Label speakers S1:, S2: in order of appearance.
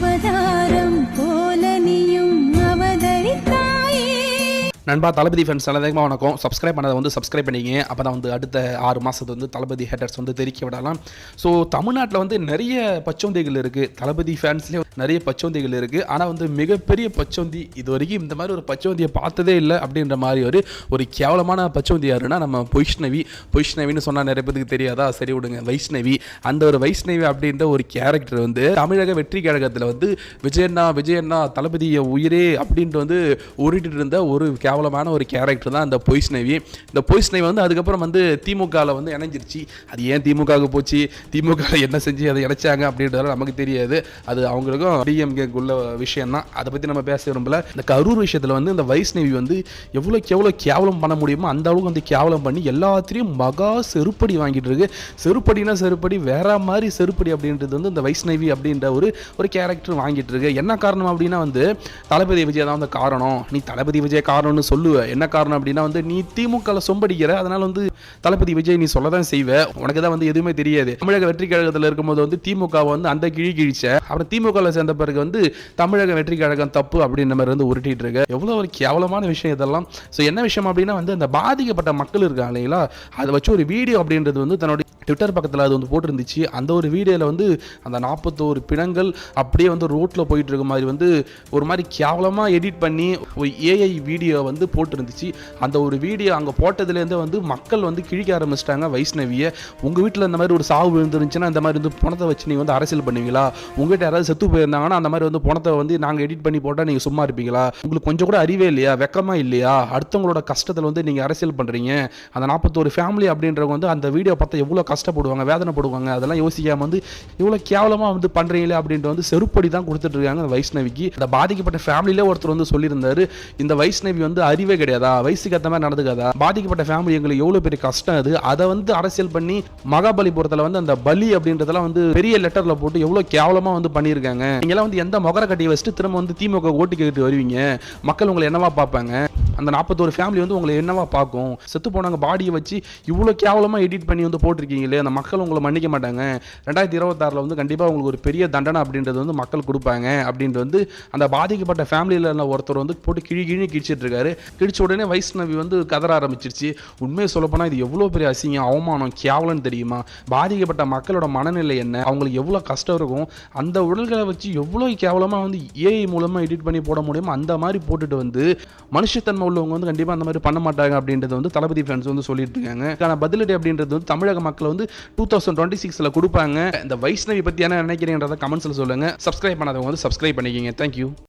S1: Vừa.
S2: நண்பா தளபதி ஃபேன்ஸ் எல்லாத்துக்குமே வணக்கம். சப்ஸ்கிரைப் பண்ணதை வந்து சப்ஸ்கிரைப் பண்ணிங்க அப்போ தான் வந்து அடுத்த ஆறு மாதத்து வந்து தளபதி ஹேட்டர்ஸ் வந்து தெரிவிக்க விடலாம். ஸோ தமிழ்நாட்டில் வந்து நிறைய பச்சோந்திகள் இருக்குது தளபதி ஃபேன்ஸ்லேயும் நிறைய பச்சோந்திகள் இருக்குது ஆனால் வந்து மிகப்பெரிய பச்சோந்தி இது வரைக்கும் இந்த மாதிரி ஒரு பச்சோந்தியை பார்த்ததே இல்லை அப்படின்ற மாதிரி ஒரு ஒரு கேவலமான பச்சோந்தி யாருன்னா நம்ம பொய்ஷ்ணவி பொய்ஷ்ணவின்னு சொன்னால் நிறைய பேருக்கு தெரியாதா? சரி விடுங்க. வைஷ்ணவி. அந்த ஒரு வைஷ்ணவி அப்படின்ற ஒரு கேரக்டர் வந்து தமிழக வெற்றி கழகத்தில் வந்து விஜயண்ணா விஜயண்ணா தளபதியை உயிரே அப்படின்ட்டு வந்து உருட்டிட்டு இருந்த ஒரு கேவலமான ஒரு கேரக்டர் தான் இந்த பொய்ஸ்னவி இந்த பொய்ஸ்னவி வந்து அதுக்கப்புறம் வந்து திமுகவில் வந்து இணைஞ்சிருச்சு. அது ஏன் திமுகவுக்கு போச்சு? திமுக என்ன செஞ்சு அதை இணைச்சாங்க அப்படின்றது நமக்கு தெரியாது. அது அவங்களுக்கும் டிஎம்கேக்குள்ள விஷயம் தான் அதை பற்றி நம்ம பேச விரும்பல. இந்த கரூர் விஷயத்தில் வந்து இந்த வைஷ்ணவி வந்து எவ்வளோக்கு எவ்வளோ கேவலம் பண்ண முடியுமோ அந்த அளவுக்கு வந்து கேவலம் பண்ணி எல்லாத்திலையும் மகா செருப்படி வாங்கிட்டு இருக்கு. செருப்படினா செருப்படி வேற மாதிரி செருப்படி அப்படின்றது வந்து இந்த வைஷ்ணவி அப்படின்ற ஒரு ஒரு கேரக்டர் வாங்கிட்டு இருக்கு. என்ன காரணம் அப்படின்னா வந்து தளபதி விஜய் தான் வந்து காரணம். நீ தளபதி விஜய் காரணம்னு சொல்லுவேன் என்ன காரணம் அப்படின்னா வந்து நீ திமுகவில் சொம்படிக்கிற அதனால வந்து தளபதி விஜய் நீ சொல்ல தான் செய்வ. உனக்கு தான் வந்து எதுவுமே தெரியாது. தமிழக வெற்றி கழகத்தில் இருக்கும்போது வந்து திமுக வந்து அந்த கிழி கிழிச்ச. அப்புறம் திமுகவில் சேர்ந்த பிறகு வந்து தமிழக வெற்றி கழகம் தப்பு அப்படின்ற மாதிரி வந்து உருட்டிட்டு இருக்கு. எவ்வளோ ஒரு கேவலமான விஷயம் இதெல்லாம். ஸோ என்ன விஷயம் அப்படின்னா வந்து அந்த பாதிக்கப்பட்ட மக்கள் இருக்காங்க இல்லைங்களா? அதை வச்சு ஒரு வீடியோ அப்படின்றது வந்து தன்னுடைய ட்விட்டர் பக்கத்தில் அது வந்து போட்டிருந்துச்சு. அந்த ஒரு வீடியோவில் வந்து அந்த நாற்பத்தோரு பிணங்கள் அப்படியே வந்து ரோட்டில் போயிட்டு இருக்க மாதிரி வந்து ஒரு மாதிரி கேவலமாக எடிட் பண்ணி ஒரு ஏஐ வீடியோ வந்து வந்து போட்டிருந்துச்சு. அந்த ஒரு வீடியோ அங்கே போட்டதுலேருந்து வந்து மக்கள் வந்து கிழிக்க ஆரம்பிச்சிட்டாங்க வைஷ்ணவியை. உங்கள் வீட்டில் இந்த மாதிரி ஒரு சாவு விழுந்துருந்துச்சுன்னா இந்த மாதிரி வந்து பணத்தை வச்சு நீங்கள் வந்து அரசியல் பண்ணுவீங்களா? உங்கள்கிட்ட யாராவது செத்து போயிருந்தாங்கன்னா அந்த மாதிரி வந்து பணத்தை வந்து நாங்கள் எடிட் பண்ணி போட்டால் நீங்கள் சும்மா இருப்பீங்களா? உங்களுக்கு கொஞ்சம் கூட அறிவே இல்லையா? வெக்கமா இல்லையா? அடுத்தவங்களோட கஷ்டத்தில் வந்து நீங்கள் அரசியல் பண்ணுறீங்க அந்த நாற்பத்தோரு ஃபேமிலி அப்படின்றவங்க வந்து அந்த வீடியோ பார்த்தா எவ்வளோ கஷ்டப்படுவாங்க வேதனைப்படுவாங்க அதெல்லாம் யோசிக்காமல் வந்து இவ்வளோ கேவலமாக வந்து பண்ணுறீங்களே அப்படின்ட்டு வந்து செருப்படி தான் கொடுத்துட்டு இருக்காங்க அந்த வைஷ்ணவிக்கு. அந்த பாதிக்கப்பட்ட ஃபேமிலியிலே ஒருத்தர் வந்து சொல்லியிருந்தாரு. இந்த வைஷ்ணவி வந்து அறிவே கிடையாதா? வயசுக்கு ஏற்ற மாதிரி நடந்துக்காதா? பாதிக்கப்பட்ட ஃபேமிலி எங்களுக்கு எவ்வளோ பெரிய கஷ்டம் அது? அதை வந்து அரசியல் பண்ணி மகாபலிபுரத்தில் வந்து அந்த பலி அப்படின்றதெல்லாம் வந்து பெரிய லெட்டரில் போட்டு எவ்வளோ கேவலமாக வந்து பண்ணியிருக்காங்க. நீங்களாம் வந்து எந்த மொகர கட்டி வச்சுட்டு திரும்ப வந்து திமுக ஓட்டு கேட்டு வருவீங்க? மக்கள் உங்களை என்னவா பார்ப்பாங்க? அந்த நாற்பத்தோரு ஃபேமிலி வந்து உங்களை என்னவா பார்க்கும்? செத்து போனாங்க பாடியை வச்சு இவ்வளோ கேவலமாக எடிட் பண்ணி வந்து போட்டிருக்கீங்களே? அந்த மக்கள் உங்களை மன்னிக்க மாட்டாங்க. ரெண்டாயிரத்தி இருபத்தாறில் வந்து கண்டிப்பாக உங்களுக்கு ஒரு பெரிய தண்டனை அப்படின்றது வந்து மக்கள் கொடுப்பாங்க அப்படின்ட்டு வந்து அந்த பாதிக்கப்பட்ட ஃபேமிலியில் ஒருத்தர் வந்து போட்டு கிழி கிழி கிழிச்சிட்டு இருக்காரு. கிழிச்ச உடனே வைஷ்ணவி வந்து கதற ஆரம்பிச்சிருச்சு. உண்மையை சொல்லப்போனால் இது எவ்வளோ பெரிய அசிங்கம் அவமானம் கேவலன்னு தெரியுமா? பாதிக்கப்பட்ட மக்களோட மனநிலை என்ன? அவங்களுக்கு எவ்வளோ கஷ்டம் இருக்கும்? அந்த உடல்களை வச்சு எவ்வளோ கேவலமாக வந்து ஏஐ மூலமாக எடிட் பண்ணி போட முடியுமோ அந்த மாதிரி போட்டுட்டு வந்து மனுஷத்தன்மை உள்ளவங்க வந்து கண்டிப்பாக அந்த மாதிரி பண்ண மாட்டாங்க அப்படின்றது வந்து தளபதி ஃபேன்ஸ் வந்து சொல்லிட்டு இருக்காங்க. ஆனால் பதிலடி அப்படின்றது வந்து தமிழக மக்கள் வந்து டூ தௌசண்ட் டுவெண்ட்டி சிக்ஸில் கொடுப்பாங்க. இந்த வைஷ்ணவி பற்றி என்ன நினைக்கிறீங்கன்றத கமெண்ட்ஸில் சொல்லுங்கள் சப்ஸ்கிரைப் பண்ணாதவங்க வந்து சப்ஸ்கிரைப் பண்ணிக்கிங்க. தேங்க்யூ